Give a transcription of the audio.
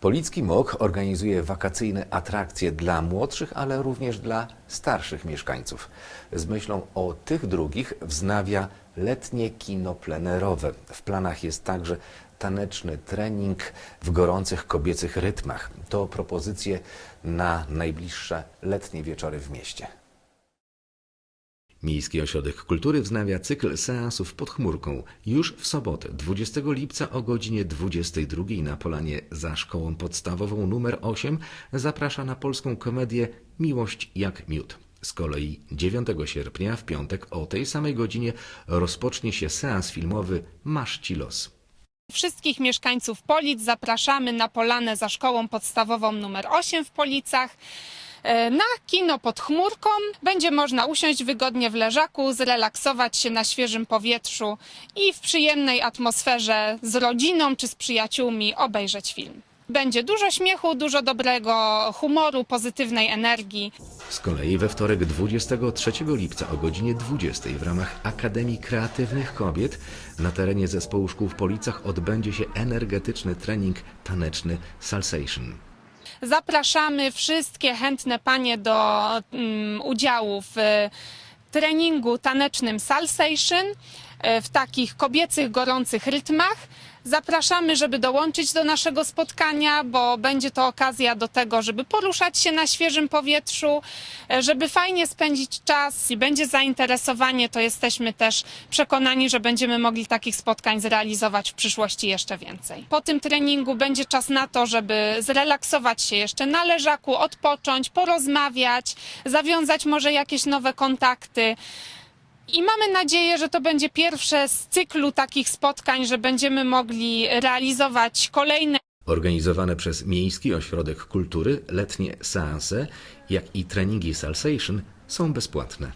Policki MOK organizuje wakacyjne atrakcje dla młodszych, ale również dla starszych mieszkańców. Z myślą o tych drugich wznawia letnie kino plenerowe. W planach jest także taneczny trening w gorących kobiecych rytmach. To propozycje na najbliższe letnie wieczory w mieście. Miejski Ośrodek Kultury wznawia cykl seansów pod chmurką. Już w sobotę, 20 lipca o godzinie 22 na polanie za szkołą podstawową numer 8 zaprasza na polską komedię Miłość jak miód. Z kolei 9 sierpnia w piątek o tej samej godzinie rozpocznie się seans filmowy Masz ci los. Wszystkich mieszkańców Polic zapraszamy na polanę za szkołą podstawową numer 8 w Policach. E, Na kino pod chmurką będzie można usiąść wygodnie w leżaku, zrelaksować się na świeżym powietrzu i w przyjemnej atmosferze z rodziną czy z przyjaciółmi obejrzeć film. Będzie dużo śmiechu, dużo dobrego humoru, pozytywnej energii. Z kolei we wtorek 23 lipca o godzinie 20 w ramach Akademii Kreatywnych Kobiet na terenie zespołu szkół w Policach odbędzie się energetyczny trening taneczny Salsation. Zapraszamy wszystkie chętne panie do mm, udziału w e, treningu tanecznym Salsation w takich kobiecych, gorących rytmach. Zapraszamy, żeby dołączyć do naszego spotkania, bo będzie to okazja do tego, żeby poruszać się na świeżym powietrzu, e, żeby fajnie spędzić czas. Jeśli będzie zainteresowanie, to jesteśmy też przekonani, że będziemy mogli takich spotkań zrealizować w przyszłości jeszcze więcej. Po tym treningu będzie czas na to, żeby zrelaksować się jeszcze na leżaku, odpocząć, porozmawiać, zawiązać może jakieś nowe kontakty. I mamy nadzieję, że to będzie pierwsze z cyklu takich spotkań, że będziemy mogli realizować kolejne Organizowane przez Miejski Ośrodek Kultury letnie seanse, jak i treningi Salsation są bezpłatne.